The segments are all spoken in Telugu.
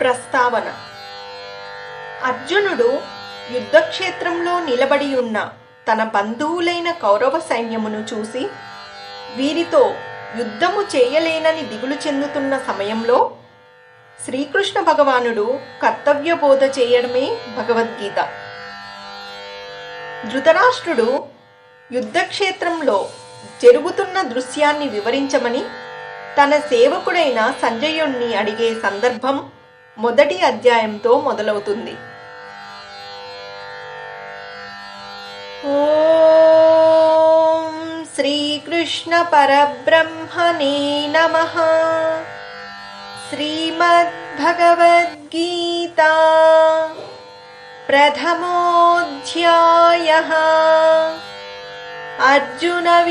ప్రస్తావన. అర్జునుడు యుద్ధక్షేత్రంలో నిలబడి ఉన్న తన బంధువులైన కౌరవ సైన్యమును చూసి వీరితో యుద్ధము చేయలేనని దిగులు చెందుతున్న సమయంలో శ్రీకృష్ణ భగవానుడు కర్తవ్య బోధ చేయడమే భగవద్గీత. ధృతరాష్ట్రుడు యుద్ధక్షేత్రంలో జరుగుతున్న దృశ్యాన్ని వివరించమని తన సేవకుడైన సంజయుణ్ణి అడిగే సందర్భం మొదటి అధ్యాయంతో మొదలవుతుంది. ఓం శ్రీకృష్ణ పరబ్రహ్మణే నమ. శ్రీమద్భగవద్గీతా ప్రథమోధ్యాయ. అర్జున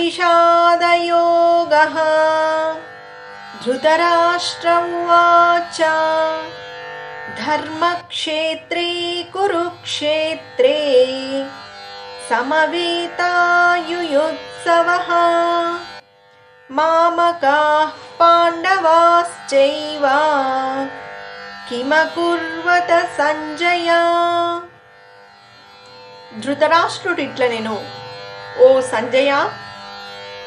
ధృతరాష్ట్రం వాచ ఉవాచ ధర్మక్షేత్రే కురుక్షేత్రే సమవేతాయుయుత్సవः మామకాः పాండవాశ్చైవ కిమకుర్వత సంజయ ధృతరాష్ట్రుడిట్ల నేను ఓ సంజయ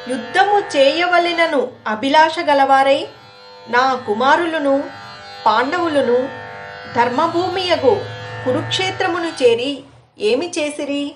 యుద్ధము చేయవలెనను అభిలాష గలవారై నా కుమారులను పాండవులను ధర్మభూమియగు కురుక్షేత్రమును చేరి ఏమి చేసిరి?